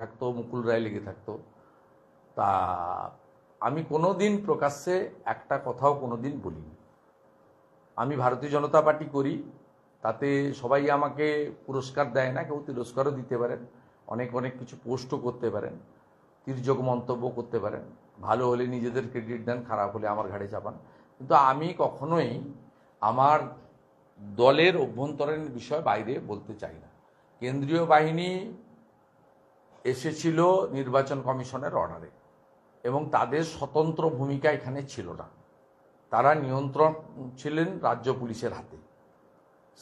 থাকতো, মুকুল রায় লেগে থাকতো। তা আমি কোনো দিন প্রকাশ্যে একটা কথাও কোনো দিন বলিনি। আমি ভারতীয় জনতা পার্টি করি, তাতে সবাই আমাকে পুরস্কার দেয় না, কেউ তিরস্কারও দিতে পারেন, অনেক অনেক কিছু পোস্টও করতে পারেন, তির্যক মন্তব্য করতে পারেন। ভালো হলে নিজেদের ক্রেডিট দেন, খারাপ হলে আমার ঘাড়ে চাপান। কিন্তু আমি কখনোই আমার দলের অভ্যন্তরীণ বিষয় বাইরে বলতে চাই না। কেন্দ্রীয় বাহিনী এসেছিল নির্বাচন কমিশনের অর্ডারে এবং তাদের স্বতন্ত্র ভূমিকা এখানে ছিল না। তারা নিয়ন্ত্রণ ছিলেন রাজ্য পুলিশের হাতে।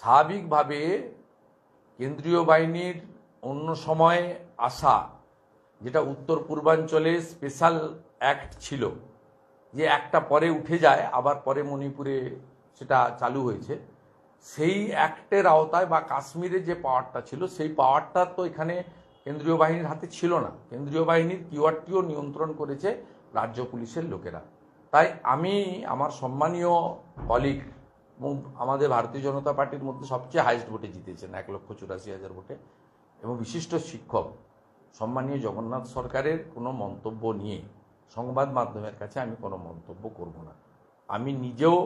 স্বাভাবিকভাবে কেন্দ্রীয় বাহিনীর অন্য সময় আসা, যেটা উত্তর পূর্বাঞ্চলে স্পেশাল অ্যাক্ট ছিল, যে একটা পরে উঠে যায়, আবার পরে মণিপুরে সেটা চালু হয়েছে। সেই অ্যাক্টের আওতায় বা কাশ্মীরে যে পাওয়ারটা ছিল, সেই পাওয়ারটা তো এখানে কেন্দ্রীয় বাহিনীর হাতে ছিল না। কেন্দ্রীয় বাহিনীর কিওয়ারটিও নিয়ন্ত্রণ করেছে রাজ্য পুলিশের লোকেরা। তাই আমি, আমার সম্মানীয় কলিগ আমাদের ভারতীয় জনতা পার্টির মধ্যে সবচেয়ে হাইস্ট ভোটে জিতেছেন, এক লক্ষ চুরাশি হাজার ভোটে। এবং বিশিষ্ট শিক্ষক, সম্মানীয় জগন্নাথ সরকারের কোনো মন্তব্য নিয়ে সংবাদ মাধ্যমের কাছে আমি কোনো মন্তব্য করব না। আমি নিজেও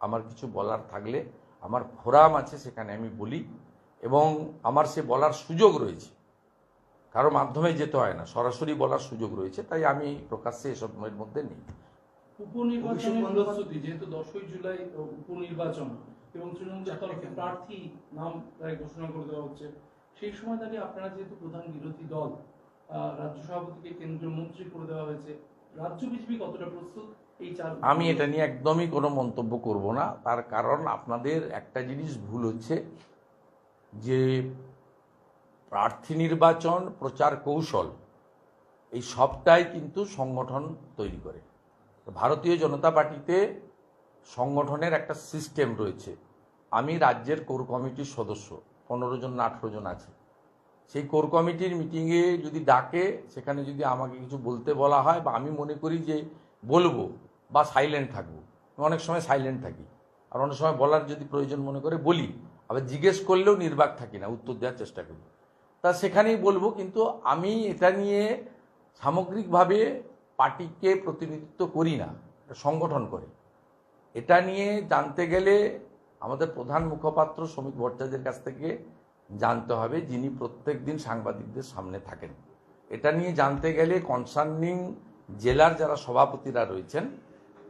আমার কিছু বলার থাকলে, আমার ফোরাম আছে সেখানে আমি বলি এবং আমার সে বলার সুযোগ রয়েছে। কারও মাধ্যমে যেতে হয় না সরাসরি বলার সুযোগ রয়েছে তাই আমি প্রকাশ্যে এসবের মধ্যে নেই। উপনির্বাচনের প্রস্তুতি যেহেতু দশই জুলাই উপনির্বাচন এবং তরফে প্রার্থী নাম প্রায় ঘোষণা করে দেওয়া হচ্ছে সেই সময় দাঁড়িয়ে আপনারা যেহেতু প্রধান বিরোধী দল আহ, রাজ্য সভাপতিকে কেন্দ্রীয় মন্ত্রী করে দেওয়া হয়েছে রাজ্য বিজেপি কতটা প্রস্তুত? এই চার আমি এটা নিয়ে একদমই কোনো মন্তব্য করব না। তার কারণ আপনাদের একটা জিনিস ভুল হচ্ছে যে প্রার্থী নির্বাচন, প্রচার কৌশল, এই সবটাই কিন্তু সংগঠন তৈরি করে। ভারতীয় জনতা পার্টিতে সংগঠনের একটা সিস্টেম রয়েছে। আমি রাজ্যের কোর কমিটির সদস্য, পনেরো জন না আঠেরো জন আছে। সেই কোর কমিটির মিটিংয়ে যদি ডাকে, সেখানে যদি আমাকে কিছু বলতে বলা হয় বা আমি মনে করি যে বলব বা সাইলেন্ট থাকব অনেক সময় সাইলেন্ট থাকি। আর অনেক সময় বলার যদি প্রয়োজন মনে করে বলি, আবার জিজ্ঞেস করলেও নির্বাক থাকি না, উত্তর দেওয়ার চেষ্টা করি। তা সেখানেই বলব, কিন্তু আমি এটা নিয়ে সামগ্রিকভাবে পার্টিকে প্রতিনিধিত্ব করি না সংগঠন করে। এটা নিয়ে জানতে গেলে আমাদের প্রধান মুখপাত্র শ্রমিক ভট্টাচার্যের কাছ থেকে জানতে হবে, যিনি প্রত্যেক দিন সাংবাদিকদের সামনে থাকেন। এটা নিয়ে জানতে গেলে কনসার্নিং জেলার যারা সভাপতিরা রয়েছেন,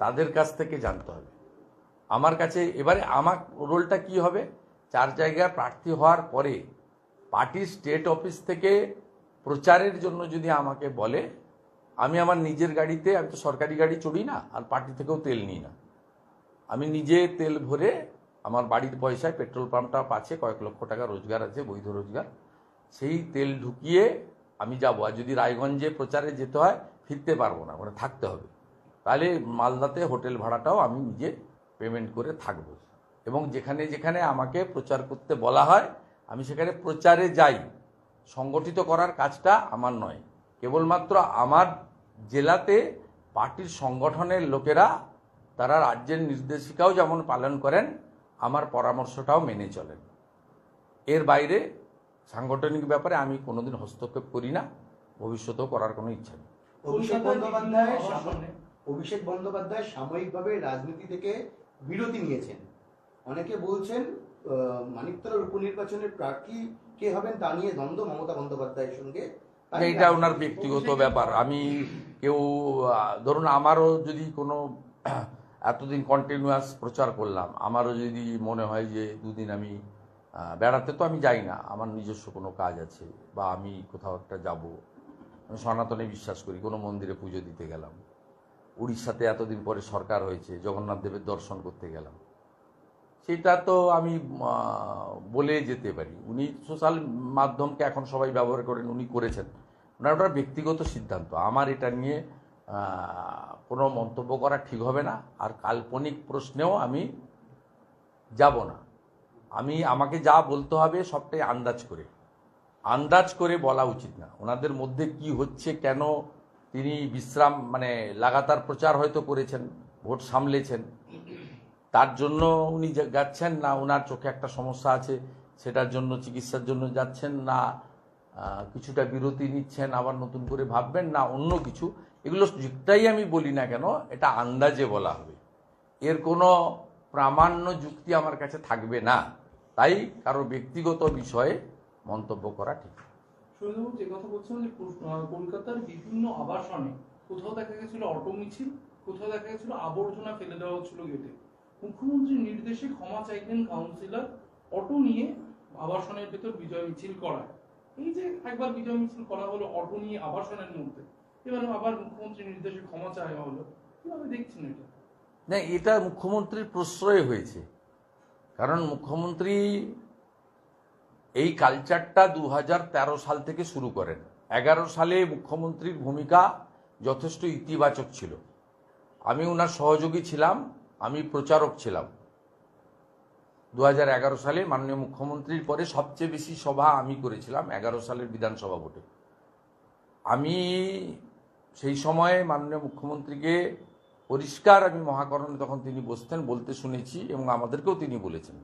তাদের কাছ থেকে জানতে হবে। আমার কাছে এবারে আমার রোলটা কি হবে? চার জায়গায় প্রার্থী হওয়ার পরে পার্টি স্টেট অফিস থেকে প্রচারের জন্য যদি আমাকে বলে, আমি আমার নিজের গাড়িতে, আমি তো সরকারি গাড়ি চড়ি না, আর পার্টি থেকেও তেল নিই না। আমি নিজে তেল ভরে আমার বাড়ির পয়সায় পেট্রোল পাম্পটা আছে কয়েক লক্ষ টাকা রোজগার আছে, বৈধ রোজগার। সেই তেল ঢুকিয়ে আমি যাব। আর যদি রায়গঞ্জে প্রচারে যেতে হয়, ফিরতে পারব না ওখানে থাকতে হবে। তাহলে মালদাতে হোটেল ভাড়াটাও আমি নিজে পেমেন্ট করে থাকব। এবং যেখানে যেখানে আমাকে প্রচার করতে বলা হয় আমি সেখানে প্রচারে যাই। সংগঠিত করার কাজটা আমার নয়। কেবলমাত্র আমার জেলাতে পার্টির সংগঠনের লোকেরা, তারা রাজ্যের নির্দেশিকাও যেমন পালন করেন, আমার পরামর্শটাও মেনে চলেন। এর বাইরে সাংগঠনিক ব্যাপারে আমি কোনোদিন হস্তক্ষেপ করি না। ভবিষ্যতেও করার কোনো ইচ্ছা নেই। অভিষেক বন্দ্যোপাধ্যায় অভিষেক বন্দ্যোপাধ্যায় সাময়িকভাবে রাজনীতি থেকে বিরতি নিয়েছেন। অনেকে বলছেন মানিকতলার উপনির্বাচনের প্রার্থী কে হবেন তা নিয়ে দ্বন্দ্ব মমতা বন্দ্যোপাধ্যায়ের সঙ্গে এটা ওনার ব্যক্তিগত ব্যাপার। আমি কেউ ধরুন আমারও যদি কোনো এতদিন কন্টিনিউয়াস প্রচার করলাম আমারও যদি মনে হয় যে দুদিন আমি বেড়াতে তো আমি যাই না আমার নিজস্ব কোনো কাজ আছে বা আমি কোথাও একটা যাব আমি সনাতনে বিশ্বাস করি কোনো মন্দিরে পুজো দিতে গেলাম উড়িষ্যাতে এতদিন পরে সরকার হয়েছে জগন্নাথ দেবের দর্শন করতে গেলাম সেটা তো আমি বলে যেতে পারি। উনি সোশ্যাল মাধ্যমকে এখন সবাই ব্যবহার করেন, উনি করেছেন। ওনার ওটা ব্যক্তিগত সিদ্ধান্ত। আমার এটা নিয়ে কোনো মন্তব্য করা ঠিক হবে না। আর কাল্পনিক প্রশ্নেও আমি যাব না। আমি, আমাকে যা বলতে হবে সবটাই আন্দাজ করে। আন্দাজ করে বলা উচিত না। ওনাদের মধ্যে কি হচ্ছে, কেন তিনি বিশ্রাম মানে লাগাতার প্রচার হয়তো করেছেন, ভোট সামলেছেন। তার জন্য উনি যাচ্ছেন না ওনার চোখে একটা সমস্যা আছে, সেটার জন্য, চিকিৎসার জন্য যাচ্ছেন না কিছুটা বিরতি নিচ্ছেন, আবার নতুন করে ভাববেন না, অন্য কিছু। এগুলো যুক্তাই আমি বলি না কেন, এটা আন্দাজে বলা হবে। এর কোনো প্রামাণ্য যুক্তি আমার কাছে থাকবে না। তাই কারও ব্যক্তিগত বিষয়ে মন্তব্য করা ঠিক। কথা বলছিলেন যে কলকাতার বিভিন্ন আবাসনে কোথাও দেখা গেছিল অটো মিছিল, কোথাও দেখা গেছিল আবর্জনা ফেলে দেওয়া হচ্ছিল গেটে। মুখ্যমন্ত্রীর নির্দেশে ক্ষমা চাইলেন কাউন্সিলর, অটো নিয়ে আবাসনের ভেতর বিজয় মিছিল করা এই যে একবার বিজয় মিছিল করা হলো, অটো নিয়ে আবাসনের মধ্যে। এবারে আবার মুখ্যমন্ত্রীর নির্দেশে ক্ষমা চাওয়া হলো। কীভাবে দেখছেন এটা? না, এটা মুখ্যমন্ত্রীর প্রশ্রয় হয়েছে। কারণ মুখ্যমন্ত্রী এই কালচারটা দু হাজার তেরো সাল থেকে শুরু করেন। এগারো সালে মুখ্যমন্ত্রীর ভূমিকা যথেষ্ট ইতিবাচক ছিল। আমি ওনার সহযোগী ছিলাম। আমি প্রচারক ছিলাম। দু হাজার এগারো সালে মাননীয় মুখ্যমন্ত্রীর পরে সবচেয়ে বেশি সভা আমি করেছিলাম, এগারো সালের বিধানসভা ভোটে। আমি সেই সময়ে মাননীয় মুখ্যমন্ত্রীকে পরিষ্কার আমি মহাকরণে তখন তিনি বসতেন, বলতে শুনেছি এবং আমাদেরকেও তিনি বলেছেন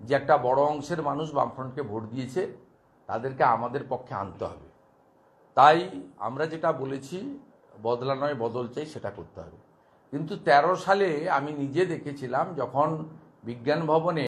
যে একটা বড় অংশের মানুষ বামফ্রন্টকে ভোট দিয়েছে, তাদেরকে আমাদের পক্ষে আনতে হবে। তাই আমরা যেটা বলেছি, বদলা নয়, বদল চাই, সেটা করতে হবে। কিন্তু ১৩ সালে আমি নিজে দেখেছিলাম যখন বিজ্ঞান ভবনে